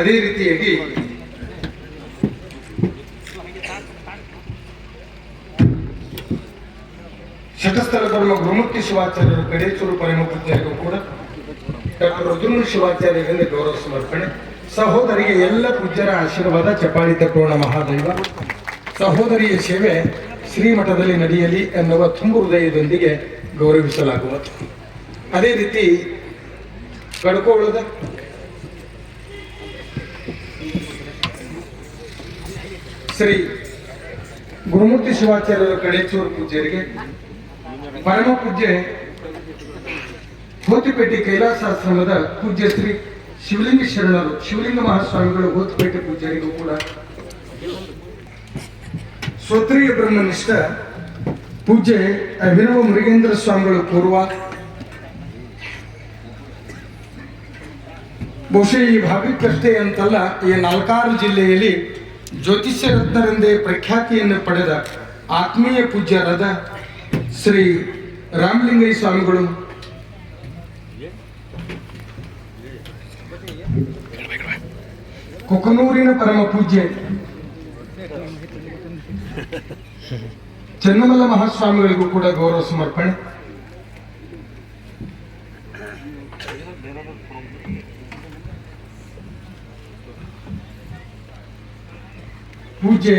ಅದೇ ರೀತಿಯಾಗಿ ಶತಸ್ಥಲ ಧರ್ಮ ಗುರುಮುಖಿ ಶಿವಾಚಾರ್ಯರು ಕಡೇಚೂರು ಪರಮ ಪೂಜ್ಯರಿಗೂ ಕೂಡ ಡಾಕ್ಟರ್ ರುದ್ರನು ಶಿವಾಚಾರ್ಯರಿಂದ ಗೌರವ ಸಮರ್ಪಣೆ. ಸಹೋದರಿಗೆ ಎಲ್ಲ ಪೂಜ್ಯರ ಆಶೀರ್ವಾದ ಚಪಾಳಿ ತಟ್ಟೋಣ ಮಹಾದೈವ. ಸಹೋದರಿಯ ಸೇವೆ ಶ್ರೀಮಠದಲ್ಲಿ ನಡೆಯಲಿ ಎನ್ನುವ ತುಂಬು ಹೃದಯದೊಂದಿಗೆ ಗೌರವಿಸಲಾಗುವುದು. ಅದೇ ರೀತಿ ಕಡ್ಕೊಳ್ಳದ ಶ್ರೀ ಗುರುಮೂರ್ತಿ ಶಿವಾಚಾರ್ಯರ ಕಡೇಚೂರು ಪೂಜ್ಯರಿಗೆ ಪರಮ ಪೂಜ್ಯ ಹೋತಿಪೇಟೆ ಕೈಲಾಸಾಶ್ರಮದ ಪೂಜ್ಯ ಶ್ರೀ ಶಿವಲಿಂಗ ಶರಣರು ಶಿವಲಿಂಗ ಮಹಾಸ್ವಾಮಿಗಳು ಹೋತಿಪೇಟೆ ಪೂಜ್ಯರಿಗೂ ಕೂಡ ಸ್ವತ್ರಿಯ ಬ್ರಹ್ಮನಿಷ್ಠ ಪೂಜ್ಯ ಅಭಿನವ ಮೃಗೇಂದ್ರ ಸ್ವಾಮಿಗಳು ಪೂರ್ವ ಬಹುಶಃ ಈ ಭಾಗಕ್ಕಷ್ಟೇ ಅಂತಲ್ಲ, ಈ ನಾಲ್ಕಾರು ಜಿಲ್ಲೆಯಲ್ಲಿ ಜ್ಯೋತಿಷ್ಯ ರತ್ನರೆಂದೇ ಪ್ರಖ್ಯಾತಿಯನ್ನು ಪಡೆದ ಆತ್ಮೀಯ ಪೂಜ್ಯರಾದ ಶ್ರೀ ರಾಮಲಿಂಗಯ್ಯ ಸ್ವಾಮಿಗಳು. ಕೊಕನೂರಿನ ಪರಮ ಪೂಜ್ಯ ಚನ್ನಮಲ್ಲ ಮಹಾಸ್ವಾಮಿಗಳಿಗೂ ಕೂಡ ಗೌರವ ಸಮರ್ಪಣೆ. ಪೂಜ್ಯ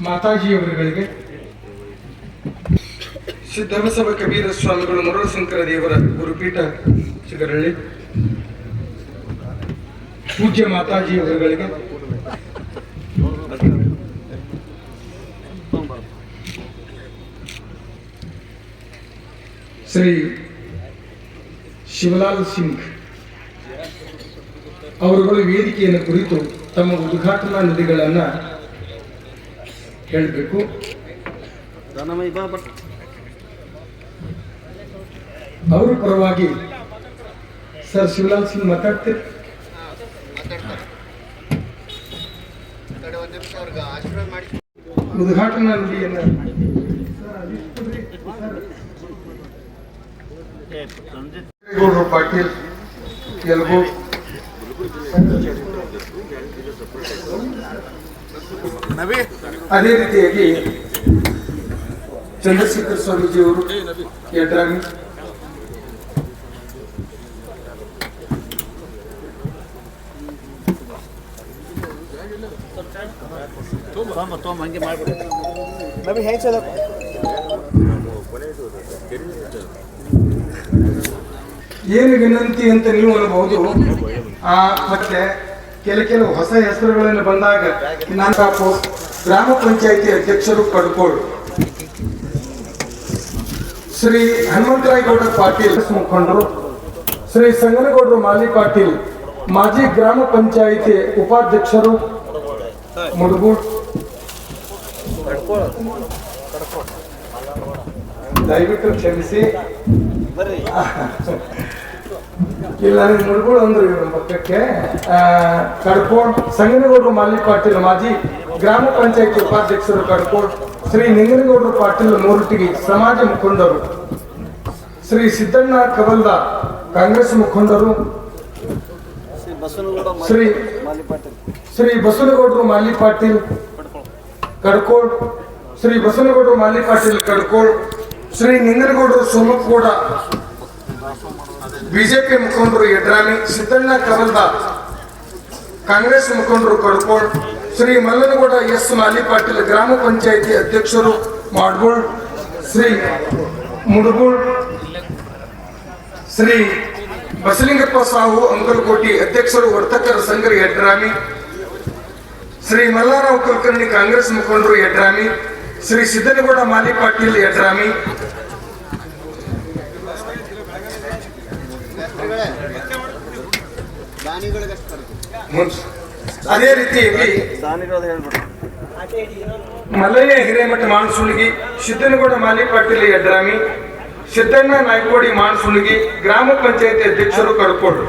ಮಾತಾಜಿಯವರುಗಳಿಗೆ ಸಿದ್ಧಬಸವ ಕಬೀರ ಸ್ವಾಮಿಗಳು ಮರುಳಶಂಕರ ದೇವರ ಗುರುಪೀಠ ಚಿಗರಳ್ಳಿ. ಪೂಜ್ಯ ಮಾತಾಜಿಯವರುಗಳಿಗೆ ಶ್ರೀ ಶಿವಲಾಲ್ ಸಿಂಗ್ ಅವರುಗಳು ವೇದಿಕೆಯನ್ನು ಕುರಿತು ತಮ್ಮ ಉದ್ಘಾಟನಾ ನಿಧಿಗಳನ್ನು ಹೇಳಬೇಕು. ಅವರ ಪರವಾಗಿ ಸರ್ ಶಿವಲಾಲ್ ಸಿಂಗ್ ಮಾತಾಡ್ತೀರಿ ಉದ್ಘಾಟನಾ ನುಡಿಯನ್ನ ಗೌಡ್ರು ಪಾಟೀಲ್ ಎಲ್ಗೋ. ಅದೇ ರೀತಿಯಾಗಿ ಚಂದ್ರಶೇಖರ್ ಸ್ವಾಮೀಜಿಯವರು ಯಡ್ರಾಮಿ ಏನು ವಿನಂತಿ ಅಂತ ನೀವು ಅನ್ಬಹುದು ಆ ಮತ್ತೆ ಕೆಲ ಕೆಲವು ಹೊಸ ಹೆಸರುಗಳನ್ನು ಬಂದಾಗ ನಾನು ಗ್ರಾಮ ಪಂಚಾಯಿತಿ ಅಧ್ಯಕ್ಷರು ಕಡ್ಕೋಳು ಶ್ರೀ ಹನುಮಂತರಾಯಗೌಡ ಪಾಟೀಲ್ ಮುಖಂಡರು ಶ್ರೀ ಸಂಗನಗೌಡರು ಮಾಲಿ ಪಾಟೀಲ್ ಮಾಜಿ ಗ್ರಾಮ ಪಂಚಾಯಿತಿ ಉಪಾಧ್ಯಕ್ಷರು ಮುಡುಗೂಡ್. ದಯವಿಟ್ಟು ಕ್ಷಮಿಸಿ. ಇಲ್ಲ ನೀವು ಮುಳುಗೋಳು ಅಂದ್ರೆ ಇವರು ಪಕ್ಕಕ್ಕೆ. ಕಡ್ಕೋಡ್ ಸಂಗನಗೌಡರು ಮಲ್ಲಿ ಪಾಟೀಲ್ ಮಾಜಿ ಗ್ರಾಮ ಪಂಚಾಯತ್ ಉಪಾಧ್ಯಕ್ಷರು ಕಡ್ಕೋಡ್, ಶ್ರೀ ನಿಂಗನಗೌಡರು ಪಾಟೀಲ್ ಮೂರುಟಿಗಿ ಸಮಾಜ ಮುಖಂಡರು, ಶ್ರೀ ಸಿದ್ದಣ್ಣ ಕಬಲ್ದ ಕಾಂಗ್ರೆಸ್ ಮುಖಂಡರು, ಶ್ರೀ ಶ್ರೀ ಬಸವನಗೌಡರು ಮಾಲಿ ಪಾಟೀಲ್ ಕಡ್ಕೋಡ್, ಶ್ರೀ ಬಸವನಗೌಡರು ಮಾಲಿ ಪಾಟೀಲ್ ಕಡ್ಕೋಡ್, ಶ್ರೀ ನಿಂಗನಗೌಡರು ಸೋಮಪ್ಪಗೌಡ ಬಿಜೆಪಿ ಮುಖಂಡರು ಯಡ್ರಾಮಿ ಸಿದ್ದಣ್ಣ ಕವಲ್ದಾರ್ ಕಾಂಗ್ರೆಸ್ ಮುಖಂಡರು ಕಡ್ಕೋಡ್ ಶ್ರೀ ಮಲ್ಲನಗೌಡ ಎಸ್ ಮಾಲಿ ಪಾಟೀಲ್ ಗ್ರಾಮ ಪಂಚಾಯಿತಿ ಅಧ್ಯಕ್ಷರು ಮಾಡ್ಗೋಳ್ ಶ್ರೀ ಮುಡುಗೋಳ್ ಶ್ರೀ ಬಸಲಿಂಗಪ್ಪ ಸಾಹು ಅಂಕಲ್ಕೋಟಿ ಅಧ್ಯಕ್ಷರು ವರ್ತಕರ ಸಂಘರ ಯಡ್ರಾಮಿ ಶ್ರೀ ಮಲ್ಲಾರಾವ್ ಕುಲಕರ್ಣಿ ಕಾಂಗ್ರೆಸ್ ಮುಖಂಡರು ಯಡ್ರಾಮಿ ಶ್ರೀ ಸಿದ್ದನಗೌಡ ಮಾಲಿ ಪಾಟೀಲ್ ಯಡ್ರಾಮಿ ಅದೇ ರೀತಿ ಮಲಯ್ಯ ಹಿರೇಮಠ ಮಾಣಸುಣಿಗಿ ಸಿದ್ದನಗೌಡ ಮಾಲಿ ಯಡ್ರಾಮಿ ಸಿದ್ದಣ್ಣ ನಾಯ್ಕೋಡಿ ಮಾಣಸುಣಿಗಿ ಗ್ರಾಮ ಪಂಚಾಯತಿ ಅಧ್ಯಕ್ಷರು ಕಡ್ಕೋಡ್ರು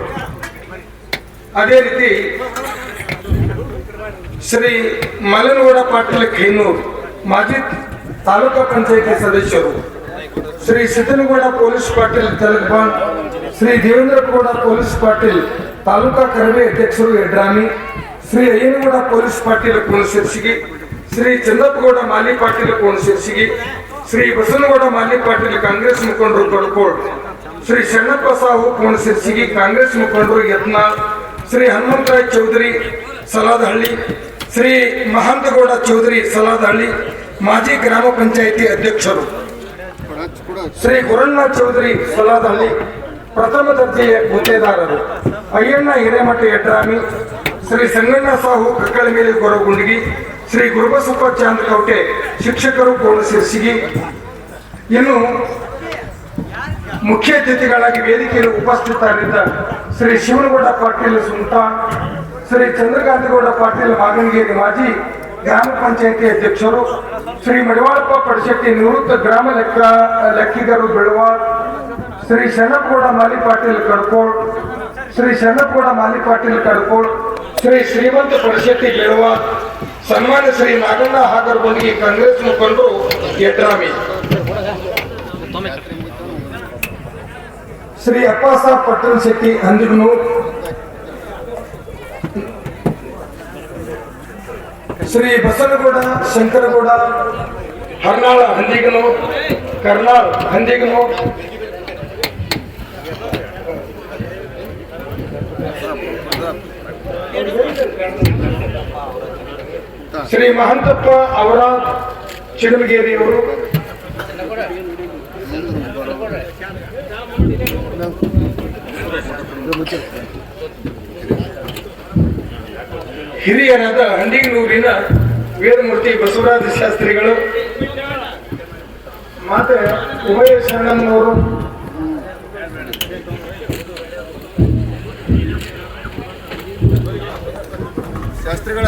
ಅದೇ ರೀತಿ ಶ್ರೀ ಮಲನಗೌಡ ಪಾಟೀಲ್ ಖೈನೂರ್, ಮಾಜಿ ತಾಲೂಕಾ ಪಂಚಾಯತಿ ಸದಸ್ಯರು, ಶ್ರೀ ಸಿದ್ದನಗೌಡ ಪೊಲೀಸ್ ಪಾಟೀಲ್ ತೆಲಗಬಾನ್ ಶ್ರೀ ದೇವೇಂದ್ರಗೌಡ ಪೊಲೀಸ್ ಪಾಟೀಲ್ ತಾಲೂಕಾ ಕರವೇ ಅಧ್ಯಕ್ಷರು ಯಡ್ರಾಮಿ ಶ್ರೀ ಅಯ್ಯನಗೌಡ ಪೊಲೀಸ್ ಪಾಟೀಲ್ ಕೋಣಶಿರ್ಸಿಗಿ ಶ್ರೀ ಚಂದಪ್ಪಗೌಡ ಮಾಲಿ ಪಾಟೀಲ್ ಕೋಣಶಿರ್ಸಿಗಿ ಶ್ರೀ ಬಸನಗೌಡ ಮಾಲಿ ಪಾಟೀಲ್ ಕಾಂಗ್ರೆಸ್ ಮುಖಂಡರು ಕಡ್ಕೋಳ್ ಶ್ರೀ ಶಣ್ಣಪ್ಪ ಸಾಹು ಕೋಣಶಿರ್ಸಿಗಿ ಕಾಂಗ್ರೆಸ್ ಮುಖಂಡರು ಯತ್ನಾಳ್, ಶ್ರೀ ಹನುಮಂತರಾಯ್ ಚೌಧರಿ ಸಲಾದಹಳ್ಳಿ, ಶ್ರೀ ಮಹಾಂತಗೌಡ ಚೌಧರಿ ಸಲಾದಹಳ್ಳಿ, ಮಾಜಿ ಗ್ರಾಮ ಪಂಚಾಯಿತಿ ಅಧ್ಯಕ್ಷರು. ಶ್ರೀ ಗುರಣ್ಣ ಚೌಧರಿ ಸಲಾದಹಳ್ಳಿ, ಪ್ರಥಮ ದರ್ಜೆಯ ಗುತ್ತೇದಾರರು. ಅಯ್ಯಣ್ಣ ಹಿರೇಮಠ ಯಡ್ರಾಮಿ ಶ್ರೀ ಸಂಗಣ್ಣ ಸಾಹು ಕಕ್ಕಳಮೇಲಿ ಗೊರಗುಂಡಗಿ ಶ್ರೀ ಗುರುಬಸಪ್ಪ ಚಾಂದ್ಕೌಟೆ ಶಿಕ್ಷಕರು ಕೋಣಶಿರ್ಸಿಗಿ ಇನ್ನು ಮುಖ್ಯ ಅತಿಥಿಗಳಾಗಿ ವೇದಿಕೆಯಲ್ಲಿ ಉಪಸ್ಥಿತರಿದ್ದ ಶ್ರೀ ಶಿವನಗೌಡ ಪಾಟೀಲ್ ಸುಲ್ತಾನ್ ಶ್ರೀ ಚಂದ್ರಕಾಂತಗೌಡ ಪಾಟೀಲ್ ಮಾಗನಗೇರಿ ಮಾಜಿ ಗ್ರಾಮ ಪಂಚಾಯತಿ ಅಧ್ಯಕ್ಷರು, ಶ್ರೀ ಮಡಿವಾಳಪ್ಪ ಪಡಶೆಟ್ಟಿ ನಿವೃತ್ತ ಗ್ರಾಮ ಲೆಕ್ಕ ಲೆಕ್ಕಿಗರು ಬೆಳವಾರ್ ಶ್ರೀ ಶರಣಗೌಡ ಮಾಲಿ ಪಾಟೀಲ್ ಕಡ್ಕೋಳ್ ಶ್ರೀ ಶರಣಪ್ಪಗೌಡ ಮಾಲಿ ಪಾಟೀಲ್ ಕಡ್ಕೋಳ್ ಶ್ರೀ ಶ್ರೀಮಂತ ಪಡಶೆಟ್ಟಿ ಬೆಳವಾರ್ ಸನ್ಮಾನ್ಯ ಶ್ರೀ ನಾಗಣ್ಣ ಹಾಗರ್ಗೊಂಡಿಗೆ ಕಾಂಗ್ರೆಸ್ ಮುಖಂಡರು ಯಡ್ರಾಮಿ ಶ್ರೀ ಅಪ್ಪಾಸಾಬ್ ಪಟ್ಟಣ ಶೆಟ್ಟಿ ಅಂದಿಗನೂರ್ ಶ್ರೀ ಬಸನಗೌಡ ಶಂಕರಗೌಡ ಹರ್ನಾಳ ಹಂದಿಗನೂರ್ ಕರ್ನಾಳ್ ಹಂದಿಗನೂರ್ ಶ್ರೀ ಮಹಂತಪ್ಪ ಅವರ ಚಿಗಲಗೇರಿಯವರು ಹಿರಿಯರಾದ ಹಂಡಿಗನೂರಿನ ವೇದಮೂರ್ತಿ ಬಸವರಾಜ ಶಾಸ್ತ್ರಿಗಳು ಮಾತೆ ಉಭಯ ಶರಣಮ್ಮನವರು. ಶಾಸ್ತ್ರಿಗಳ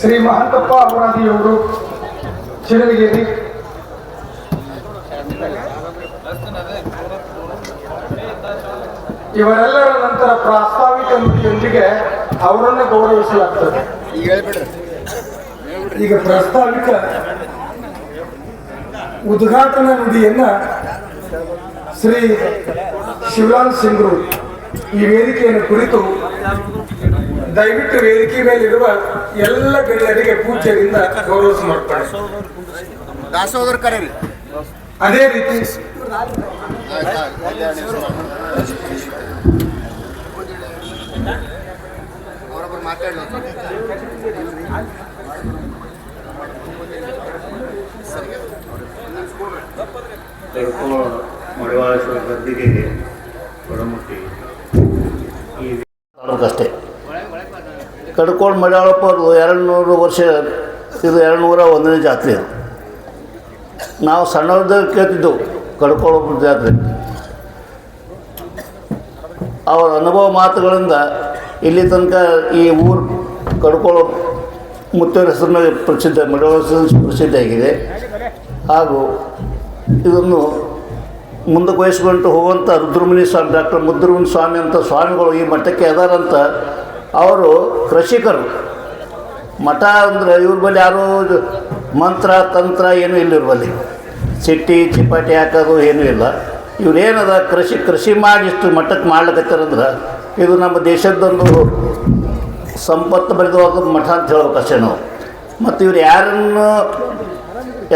ಶ್ರೀ ಮಹಂತಪ್ಪ ಅವರಾದಿಯವರು ಚಿಡಮಗೇರಿ ಇವರೆಲ್ಲರ ನಂತರ ಪ್ರಾಸ್ತಾವಿಕ ನುಡಿಯೊಂದಿಗೆ ಅವರನ್ನು ಗೌರವಿಸಲಾಗ್ತದೆ. ಈಗ ಪ್ರಾಸ್ತಾವಿಕ ಈಗ ಪ್ರಸ್ತಾವಿಕ ಉದ್ಘಾಟನಾ ನುಡಿಯನ್ನ ಶ್ರೀ ಶಿವಲಾಲ್ ಸಿಂಗ್ರು ಈ ವೇದಿಕೆಯನ್ನು ಕುರಿತು ದಯವಿಟ್ಟು ವೇದಿಕೆ ಮೇಲಿರುವ ಎಲ್ಲ ಗಣ್ಯರಿಗೆ ಪೂಜೆಯಿಂದ ಗೌರವ ಮಾಡ್ತಾರೆ ದಾಸೋದರ ಕರೀರಿ ಅದೇ ರೀತಿ ಮಡಿವಾಳ ಒಳಮುಟ್ಟಿ ಈ ಅಷ್ಟೇ ಕಡ್ಕೊಂಡು ಮಡಿಯಾಳಪ್ಪ ಅವ್ರದ್ದು ಎರಡು ನೂರು ವರ್ಷ, ಇದು ಎರಡು ನೂರ ಒಂದನೇ ಜಾತ್ರೆ ಇದು ನಾವು ಸಣ್ಣವ್ರದ್ದು ಕೇಳ್ತಿದ್ದೆವು ಕಡ್ಕೊಳ್ಳೋ ಜಾತ್ರೆ. ಅವರ ಅನುಭವ ಮಾತುಗಳಿಂದ ಇಲ್ಲಿ ತನಕ ಈ ಊರು ಕಡ್ಕೊಳ್ಳೋ ಮುತ್ತೂರು ಹೆಸರಿನ ಪ್ರಸಿದ್ಧ ಹೆಸರು ಪ್ರಸಿದ್ಧ ಆಗಿದೆ ಹಾಗೂ ಇದನ್ನು ಮುಂದಕ್ಕೆ ವಹಿಸ್ಕೊಂಡು ಹೋಗುವಂಥ ರುದ್ರಮುನಿ ಸ್ವಾಮಿ, ಡಾಕ್ಟರ್ ಮುದ್ರಮುನಿ ಸ್ವಾಮಿ ಅಂತ ಸ್ವಾಮಿಗಳು ಈ ಮಠಕ್ಕೆ ಅದಾರಂತ ಅವರು ಕೃಷಿಕರು. ಮಠ ಅಂದರೆ ಇವ್ರ ಬಳಿ ಯಾರೂ ಮಂತ್ರ, ತಂತ್ರ ಏನೂ ಇಲ್ಲ ಇವ್ರ ಬಳಿ. ಸಿಟ್ಟಿ ಚಿಪಾಟಿ ಹಾಕೋದು ಏನೂ ಇಲ್ಲ. ಇವ್ರು ಏನದ ಕೃಷಿ ಕೃಷಿ ಮಾಡಿ ಇಷ್ಟು ಮಟ್ಟಕ್ಕೆ ಮಾಡ್ಲಿಕತ್ತಾರಂದ್ರೆ ಇದು ನಮ್ಮ ದೇಶದ್ದೊಂದು ಸಂಪತ್ತು ಬರೆದವಾಗ ಮಠ ಅಂತ ಹೇಳ್ಬೇಕು ಅಷ್ಟೇ ನಾವು. ಮತ್ತು ಇವ್ರು ಯಾರನ್ನು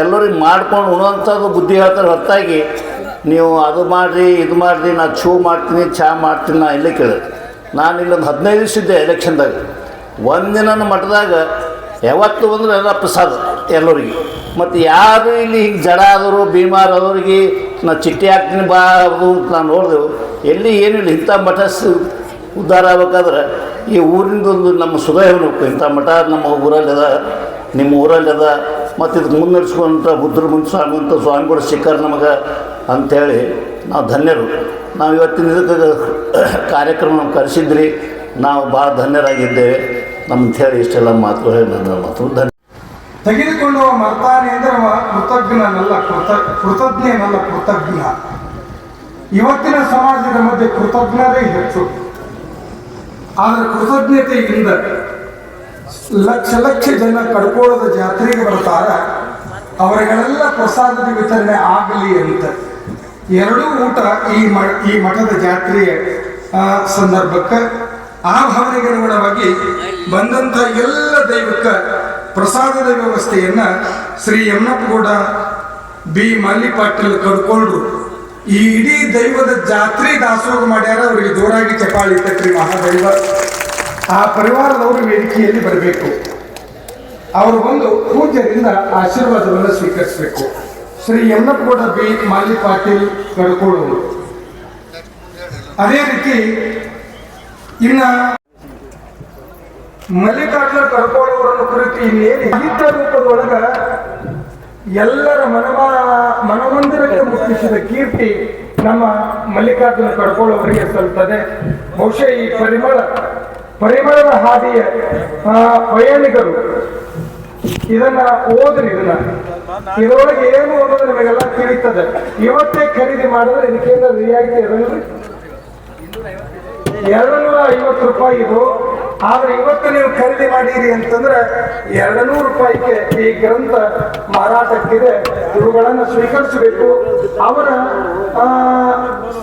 ಎಲ್ಲರಿಗೆ ಮಾಡ್ಕೊಂಡು ಉಣುವಂಥದ್ದು ಬುದ್ಧಿ ಹೇಳ್ತಾರೆ ಹೊರತಾಗಿ, ನೀವು ಅದು ಮಾಡಿರಿ, ಇದು ಮಾಡಿರಿ, ನಾ ಚೂ ಮಾಡ್ತೀನಿ ಚಹಾ ಮಾಡ್ತೀನಿ ನಾ ಇಲ್ಲೇ ಕೇಳಿ ನಾನು ಇಲ್ಲೊಂದು ಹದಿನೈದು ದಿವಸ ಇದ್ದೆ ಎಲೆಕ್ಷನ್ದಾಗ ಒಂದಿನ ಮಠದಾಗ ಯಾವತ್ತು ಬಂದ್ರೆ ಎಲ್ಲ ಪ್ರಸಾದ ಎಲ್ಲರಿಗೆ. ಮತ್ತು ಯಾರು ಇಲ್ಲಿ ಹಿಂಗೆ ಜಡ ಆದವರು ಬೀಮಾರ್ ಆದವ್ರಿಗೆ ನಾ ಚಿಟ್ಟಿ ಹಾಕ್ತೀನಿ ಬಾ ಅದು ನಾನು ನೋಡಿದೆವು ಎಲ್ಲಿ ಏನಿಲ್ಲ ಇಂಥ ಮಠ ಉದ್ಧಾರ ಆಗ್ಬೇಕಾದ್ರೆ ಈ ಊರಿಂದೊಂದು ನಮ್ಮ ಸುಧಾ ಹೇಳ್ಬೇಕು ಇಂಥ ಮಠ ನಮ್ಮ ಊರಲ್ಲಿ ಅದ, ನಿಮ್ಮ ಊರಲ್ಲಿ ಅದ ಮತ್ತು ಇದಕ್ಕೆ ಮುನ್ನಡೆಸ್ಕೊಂತ ಬುದ್ಧರ ಸ್ವಾಮಿ ಅಂತ ಸ್ವಾಮಿಗಳು ಸಿಕ್ಕಾರ ನಮಗೆ ಅಂಥೇಳಿ ನಾವು ಧನ್ಯರು. ನಾವು ಇವತ್ತಿನ ಇದಕ್ಕೆ ಕಾರ್ಯಕ್ರಮ ಕರೆಸಿದ್ರಿ. ನಾವು ಭಾಳ ಧನ್ಯರಾಗಿದ್ದೇವೆ. ನಮ್ಮಂಥೇಳಿ ಇಷ್ಟೆಲ್ಲ ಮಾತು ಹೇಳಿ ನನ್ನ ಮಾತು. ಧನ್ಯ ತೆಗೆದುಕೊಂಡು ಮರ್ತಾನೆ ಅಂದ್ರೆ ಕೃತಜ್ಞನಲ್ಲ, ಕೃತ ಕೃತಜ್ಞನಲ್ಲ, ಕೃತಜ್ಞ. ಇವತ್ತಿನ ಸಮಾಜದ ಮಧ್ಯೆ ಕೃತಜ್ಞರೇ ಹೆಚ್ಚು. ಆದರೆ ಕೃತಜ್ಞತೆಯಿಂದ ಲಕ್ಷ ಲಕ್ಷ ಜನ ಕಡ್ಕೋಳದ ಜಾತ್ರೆಗೆ ಬರ್ತಾರ. ಅವರಿಗೆಲ್ಲ ಪ್ರಸಾದದ ವಿತರಣೆ ಆಗಲಿ ಅಂತ. ಎರಡೂ ಊಟ ಈ ಮ, ಈ ಮಠದ ಜಾತ್ರೆಯ ಸಂದರ್ಭಕ್ಕೆ ಆ ಭಾವನೆಗೆ ಅನುಗುಣವಾಗಿ ಬಂದಂಥ ಎಲ್ಲ ದೈವಕ್ಕೆ ಪ್ರಸಾದದ ವ್ಯವಸ್ಥೆಯನ್ನು ಶ್ರೀ ಯಮನಪ್ಪಗೌಡ ಬಿ ಮಲ್ಲಿ ಪಾಟೀಲ್ ಈ ಇಡೀ ದೈವದ ಜಾತ್ರೆ ದಾಸೋಹ ಮಾಡ್ಯಾರ, ಅವರಿಗೆ ಜೋರಾಗಿ ಚಪಾಳಿ ತಟ್ರಿ ಮಹಾದೈವ. ಆ ಪರಿವಾರದವರು ವೇದಿಕೆಯಲ್ಲಿ ಬರಬೇಕು. ಅವರು ಬಂದು ಪೂಜೆಯಿಂದ ಆಶೀರ್ವಾದವನ್ನು ಸ್ವೀಕರಿಸಬೇಕು. ಶ್ರೀ ಯಮನಪ್ಪಗೌಡ ಬಿ ಮಾಲಿ ಪಾಟೀಲ್ ಕಡ್ಕೊಳ್ಳೋರು ಅದೇ ರೀತಿ ಇನ್ನ ಮಲ್ಲಿಕಾರ್ಜುನ ಕಡ್ಕೊಳ್ಳೋರನ್ನು ಕುರಿತು ಇನ್ನೇನು ಸಾಹಿತ್ಯ ರೂಪದೊಳಗ ಎಲ್ಲರ ಮನಮ, ಮನಮಂದಿರಕ್ಕೆ ಮುಟ್ಟಿಸಿದ ಕೀರ್ತಿ ನಮ್ಮ ಮಲ್ಲಿಕಾರ್ಜುನ ಕಡ್ಕೊಳ್ಳೋವರಿಗೆ ಸಲ್ತದೆ ಬಹುಶಃ ಈ ಪರಿಮಳ, ಪರಿಮಳದ ಹಾದಿಯ ಪ್ರಯಾಣಿಕರು ಇದನ್ನ ಓದ್ರಿ ಇದನ್ನ. ಇದರೊಳಗೆ ಏನು ಓದೋದು ನಿಮಗೆಲ್ಲ ತಿಳಿತದೆ. ಇವತ್ತೇ ಖರೀದಿ ಮಾಡಿದ್ರೆ ಇದಕ್ಕೆ ರಿಯಾಯಿತಿ ಇರಲ್ರಿ? ಎರಡು ನೂರ ಐವತ್ತು ರೂಪಾಯಿ ಇದು. ಆದ್ರೆ ಇವತ್ತು ನೀವು ಖರೀದಿ ಮಾಡಿರಿ ಅಂತಂದ್ರೆ ಎರಡು ನೂರು ರೂಪಾಯಿಗೆ ಈ ಗ್ರಂಥ ಮಾರಾಟಕ್ಕಿದೆ. ಇವುಗಳನ್ನು ಸ್ವೀಕರಿಸಬೇಕು. ಅವರ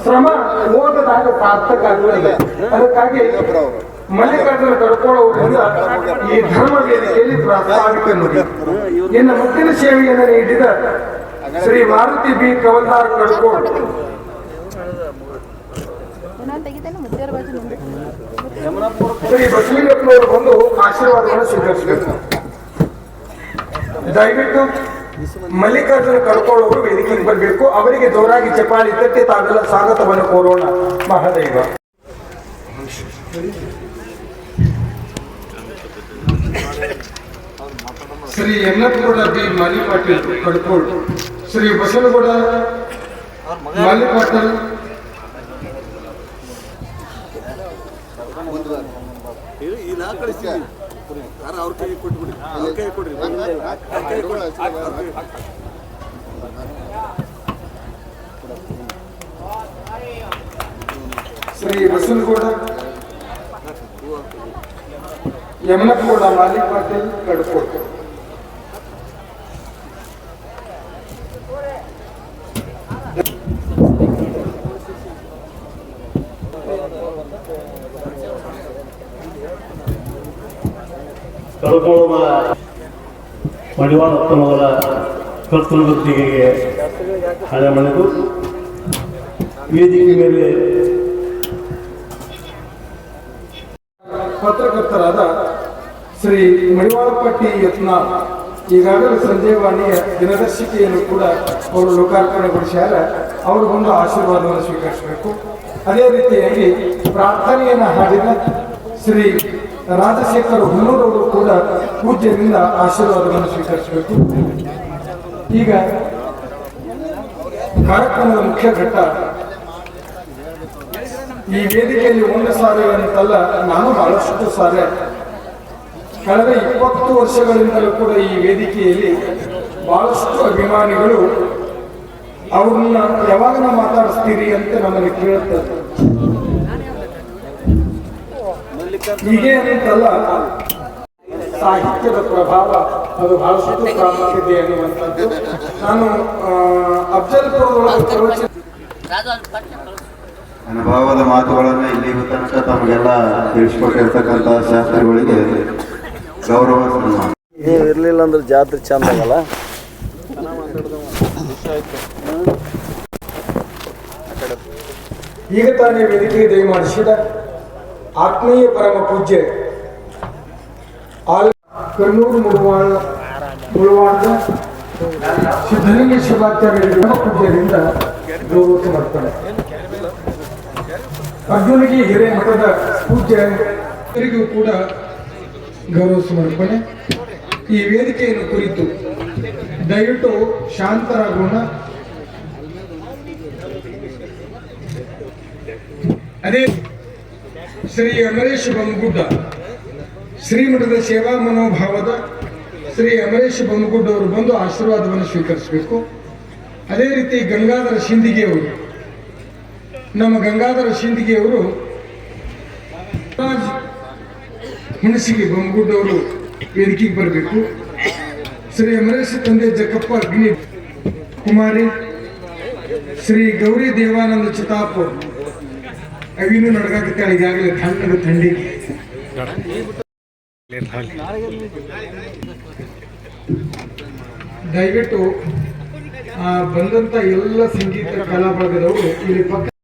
ಶ್ರಮ ಓದದಾಗ ಸಾರ್ಥಕ ಅದಕ್ಕಾಗಿ ಮಲ್ಲಿಕಾರ್ಜುನ ಕರ್ಕೊಳ್ಳುವುದರಿಂದ ಈ ಧರ್ಮ ವೇದಿಕೆಯಲ್ಲಿ ಪ್ರಾಸ್ತಾವಿಕ ನೋಡಿ. ಇನ್ನು ಮುತ್ತಿನ ಸೇವೆಯನ್ನು ನೀಡಿದ ಶ್ರೀ ಮಾರುತಿ ಬಿ ಕವಲ್ದಾರ್ ಕಡ್ಕೋಡ್. ಶ್ರೀ ಬಸಲಿಂಗಪ್ಪನವರು ಬಂದು ಆಶೀರ್ವಾದವನ್ನು ಸ್ವೀಕರಿಸಬೇಕು. ದಯವಿಟ್ಟು ಮಲ್ಲಿಕಾರ್ಜುನ ಕರ್ಕೊಳ್ಳೋರು ವೇದಿಕೆಗೆ ಬರಬೇಕು. ಅವರಿಗೆ ಜೋರಾಗಿ ಚಪಾಳಿ ತಟ್ಟಿ ತಾವೆಲ್ಲ ಸ್ವಾಗತವನ್ನು ಕೋರೋಣ. ಮಹಾದೈವ. ಶ್ರೀ ಯಮನಪ್ಪಗೌಡ ಬಿ ಮಾಲಿ ಪಾಟೀಲ್ ಕಡ್ಕೋಳ್ ಶ್ರೀ ಬಸವನಗೌಡ ಮಾಲಿ ಪಾಟೀಲ್ ಶ್ರೀ ಬಸವನಗೌಡ ಯಮನಪ್ಪಗೌಡ ಮಾಲಿ ಪಾಟೀಲ್ ಕಡ್ಕೋಳ್ ಕಳ್ಕೊಳ್ಳುವ ಮಡಿವಾಳಪ್ಪನವರ ಕರ್ತೃವೃತ್ತಿಗೆ ಹಣೆ ಮಣಿದು ವೇದಿಕೆ ಮೇಲೆ ಪತ್ರಕರ್ತರಾದ ಶ್ರೀ ಮಡಿವಾಳಪಟ್ಟಿ ಯತ್ನ ಈಗಾಗಲೇ ಸಂಜಯವಾಣಿಯ ದಿನದರ್ಶಿಕೆಯನ್ನು ಕೂಡ ಅವರು ಲೋಕಾರ್ಪಣೆಗೊಳಿಸ್ಯಾರ ಅವರು ಬಂದು ಆಶೀರ್ವಾದವನ್ನು ಸ್ವೀಕರಿಸಬೇಕು. ಅದೇ ರೀತಿಯಾಗಿ ಪ್ರಾರ್ಥನೆಯನ್ನು ಹಾಡಿದ ಶ್ರೀ ರಾಜಶೇಖರ್ ಹುಲ್ಲೂರವರು ಕೂಡ ಪೂಜ್ಯದಿಂದ ಆಶೀರ್ವಾದವನ್ನು ಸ್ವೀಕರಿಸಬೇಕು. ಈಗ ಕಾರ್ಯಕ್ರಮದ ಮುಖ್ಯ ಘಟ್ಟ, ಈ ವೇದಿಕೆಯಲ್ಲಿ ಒಂದು ಸಾರಿ ಅಂತಲ್ಲ ನಾನು ಬಹಳಷ್ಟು ಸಾರಿ ಕಳೆದ ಇಪ್ಪತ್ತು ವರ್ಷಗಳಿಂದಲೂ ಕೂಡ ಈ ವೇದಿಕೆಯಲ್ಲಿ ಬಹಳಷ್ಟು ಅಭಿಮಾನಿಗಳು ಅವ್ರನ್ನ ಯಾವಾಗ ಮಾತಾಡಿಸ್ತೀರಿ ಅಂತ ನಮಗೆ ಕೇಳುತ್ತಾರೆ ಹೀಗೆ ಅಂತಲ್ಲ, ಸಾಹಿತ್ಯದ ಪ್ರಭಾವ ಅದು ಬಹಳಷ್ಟು ಪ್ರಾಮುಖ್ಯತೆ ಅನ್ನುವಂಥದ್ದು. ನಾನು ಅಫ್ಜಲ್ಪುರದೊಳಗೆ ಅನುಭವದ ಮಾತುಗಳನ್ನು ಇಲ್ಲಿ ತನಕ ತಮಗೆಲ್ಲ ತಿಳಿಸ್ಕೊಟ್ಟಿರ್ತಕ್ಕಂಥ ಶಾಸ್ತ್ರಿಗಳಿಗೆ ಗೌರವ ಸನ್ಮಾನ ನೀವು ಇರಲಿಲ್ಲ ಅಂದ್ರೆ ಜಾತ್ರೆ ಚಂದ ಆಗಲ್ಲ? ಈಗ ತಾನೇ ವೇದಿಕೆಗೆ ದಯಮಾಡಿಸಿದ ಆತ್ಮೀಯ ಪರಮ ಪೂಜ್ಯ ಆಲ್ ಕಣ್ಣೂರು ಮುಳುವಾಳ ಮುಳುವಾಳದ ಸಿದ್ಧಲಿಂಗ ಶಿವಾಚಾರ್ಯ ಪರಮ ಪೂಜ್ಯರಿಂದ ಗೌರವ ಮಾಡ್ತಾರೆ ಅರ್ಜುನಿಗೆ ಹಿರೇಮಠದ ಪೂಜ್ಯ ಇವರಿಗೂ ಕೂಡ ಗೌರವ ಸಮರ್ಪಣೆ ಈ ವೇದಿಕೆಯನ್ನು ಕುರಿತು ದಯವಿಟ್ಟು ಶಾಂತರಾಗೋಣ. ಅದೇ ಶ್ರೀ ಅಮರೇಶ್ ಬೊಮ್ಮಗುಡ್ಡ ಶ್ರೀಮಠದ ಸೇವಾ ಮನೋಭಾವದ ಶ್ರೀ ಅಮರೇಶ್ ಬಂಗುಡ್ಡ ಅವರು ಬಂದು ಆಶೀರ್ವಾದವನ್ನು ಸ್ವೀಕರಿಸಬೇಕು. ಅದೇ ರೀತಿ ಗಂಗಾಧರ ಶಿಂದಿಗೆಯವರು ನಮ್ಮ ಗಂಗಾಧರ ಶಿಂದಿಗೆಯವರು ಹುಣಸಿಗೆ ಬೊಮ್ಮಗುಡ್ಡವರು ವೇದಿಕೆಗೆ ಬರಬೇಕು. ಶ್ರೀ ಅಮರೇಶ್ ತಂದೆ ಜಕ್ಕಪ್ಪ ಅಗ್ನಿ ಕುಮಾರಿ, ಶ್ರೀ ಗೌರಿ ದೇವಾನಂದ ಚಿತಾಪುರ್ ಅವಿನೂ ನಡ್ಗಾಕತ್ತಾಳೆ ಈಗಾಗಲೇ ತಣ್ಣಗ ಥಂಡಿ. ದಯವಿಟ್ಟು ಬಂದಂತ ಎಲ್ಲ ಸಂಗೀತ ಕಲಾ ಬಳಗದವರು ಇಲ್ಲಿ ಪಕ್ಕ